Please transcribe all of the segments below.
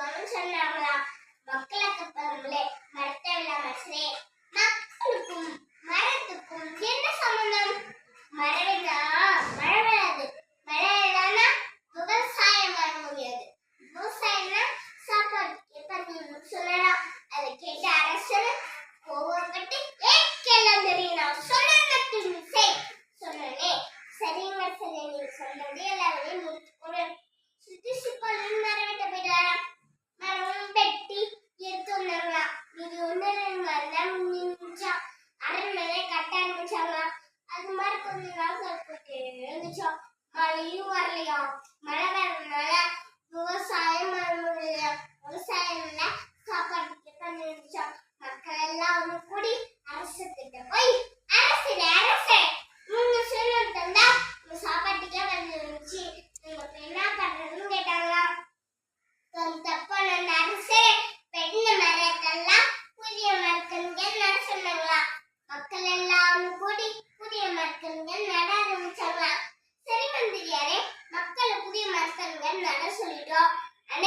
சொன்னாங்களாம் மக்களுக்கு பெருமளே மரத்தவிழா மசரே மக்களுக்கும் மரத்துக்கும் என்ன சம்பந்தம்? மரவிழா மழை விழாது மழை விழானா விவசாயம் வர முடியாது. விவசாயம்னா சாப்பாடு. கேட்பாங்க சொல்லலாம்? அதை கேட்டு அரசு ஒவ்வொரு கட்டி ஏற்கெல்லாம் தெரியும் நான் சொன்னேன் சொன்னேன் சரிங்க சரி நீங்க சொன்னதே எல்லாருமே கொஞ்ச நாள் கற்பட்டு மழையும் வரலையா? மழை வரதுனால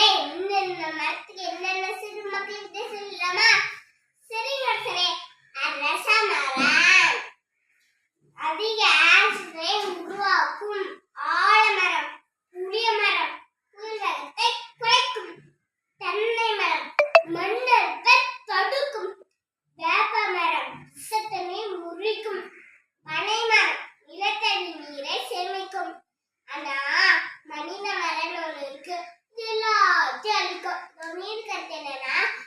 என்னென்ன மரத்துக்கு என்னென்ன சிறு மக்களுக்கு சொல்லலாமா? சரி அரசனே அரச மரம். அதிக ஆக்சிஜனை உருவாக்கும் ஆலமரம் புளிய மரம் புயலத்தை குறைக்கும் தென்னை மரம் மண்டலத்தை தடுக்கும். வேப்ப மரம் விஷத்தனை முறிக்கும். பனை மரம் நிலத்தடி நீரை சேமிக்கும். ஆனா மனித மரம் ஒன்று இருக்கு. भक्ति अमीर करते ना